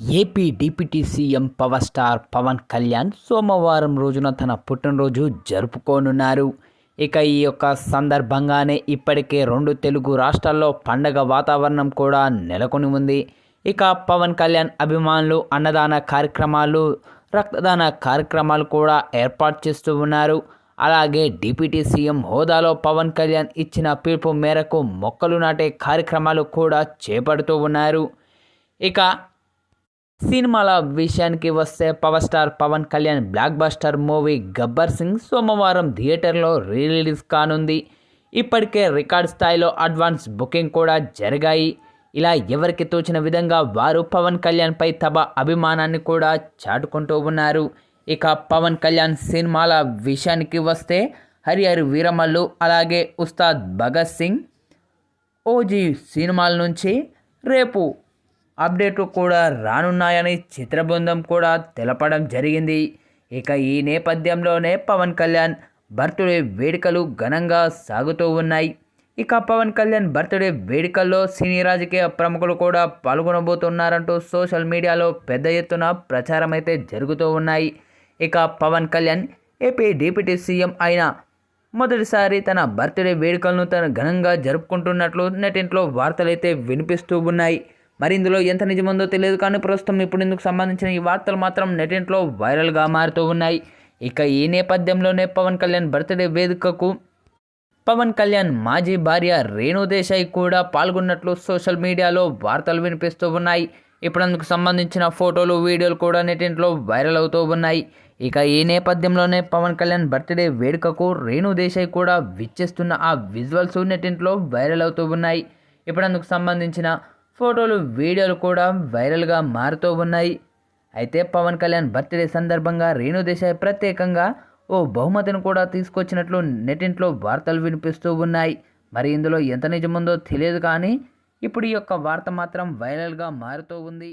AP deputy CM power star Pawan Kalyan సోమవారం రోజున తన పుట్టినరోజు జరుపుకోనున్నారు. ఇక ఈ యొక్క సందర్భంగానే ఇప్పటికే రెండు తెలుగు రాష్ట్రాల్లో పండగ వాతావరణం కూడా నెలకొని ఉంది. ఇక పవన్ కళ్యాణ్ అభిమానులు అన్నదాన కార్యక్రమాలు రక్తదాన కార్యక్రమాలు కూడా ఏర్పాటు చేస్తూ ఉన్నారు. అలాగే డిప్యూటీ సీఎం హోదాలో పవన్ కళ్యాణ్ ఇచ్చిన పిలుపు మేరకు మొక్కలు నాటే కార్యక్రమాలు కూడా చేపడుతూ ఉన్నారు. ఇక సినిమాల విషయానికి వస్తే power star Pawan Kalyan blockbuster movie Gabbar Singh సోమవారం థియేటర్లో రిలీజ్ కానుంది. ఇప్పటికే రికార్డ్ స్థాయిలో అడ్వాన్స్ బుకింగ్ కూడా జరిగాయి. ఇలా ఎవరికి తోచిన విధంగా వారు పవన్ కళ్యాణ్పై తమ అభిమానాన్ని కూడా చాటుకుంటూ ఉన్నారు. ఇక పవన్ కళ్యాణ్ సినిమాల విషయానికి వస్తే హరిహరి వీరమల్లు అలాగే ఉస్తాద్ భగత్ సింగ్ ఓజీ సినిమాల నుంచి రేపు అప్డేట్లు కూడా రానున్నాయని చిత్రబృందం కూడా తెలపడం జరిగింది. ఇక ఈ నేపథ్యంలోనే పవన్ కళ్యాణ్ బర్త్డే వేడుకలు ఘనంగా సాగుతూ ఉన్నాయి. ఇక పవన్ కళ్యాణ్ బర్త్డే వేడుకల్లో సినీ రాజకీయ ప్రముఖులు కూడా పాల్గొనబోతున్నారంటూ సోషల్ మీడియాలో పెద్ద ఎత్తున ప్రచారం అయితే జరుగుతూ ఉన్నాయి. ఇక Pawan Kalyan AP deputy CM అయిన మొదటిసారి తన బర్త్డే వేడుకలను తన ఘనంగా జరుపుకుంటున్నట్లు నెటింట్లో వార్తలైతే వినిపిస్తూ ఉన్నాయి. మరి ఇందులో ఎంత నిజముందో తెలియదు కానీ ప్రస్తుతం ఇప్పుడు ఇందుకు సంబంధించిన ఈ వార్తలు మాత్రం నెటింట్లో వైరల్గా మారుతూ ఉన్నాయి. ఇక ఈ నేపథ్యంలోనే పవన్ కళ్యాణ్ బర్త్డే వేదికకు పవన్ కళ్యాణ్ మాజీ భార్య రేణు దేశాయ్ కూడా పాల్గొన్నట్లు సోషల్ మీడియాలో వార్తలు వినిపిస్తూ ఉన్నాయి. ఇప్పుడు అందుకు సంబంధించిన ఫోటోలు వీడియోలు కూడా నెటింట్లో వైరల్ అవుతూ ఉన్నాయి. ఇక ఈ నేపథ్యంలోనే పవన్ కళ్యాణ్ బర్త్డే వేడుకకు రేణు దేశాయ్ కూడా విచ్చేస్తున్న ఆ విజువల్స్ నెటింట్లో వైరల్ అవుతూ ఉన్నాయి. ఇప్పుడు అందుకు సంబంధించిన ఫోటోలు వీడియోలు కూడా వైరల్గా మారుతూ ఉన్నాయి. అయితే పవన్ కళ్యాణ్ బర్త్డే సందర్భంగా రేణు దేశాయ్ ప్రత్యేకంగా ఓ బహుమతిని కూడా తీసుకొచ్చినట్లు నెటింట్లో వార్తలు వినిపిస్తూ ఉన్నాయి. మరి ఇందులో ఎంత నిజముందో తెలియదు కానీ ఇప్పుడు ఈ యొక్క వార్త మాత్రం వైరల్గా మారుతూ ఉంది.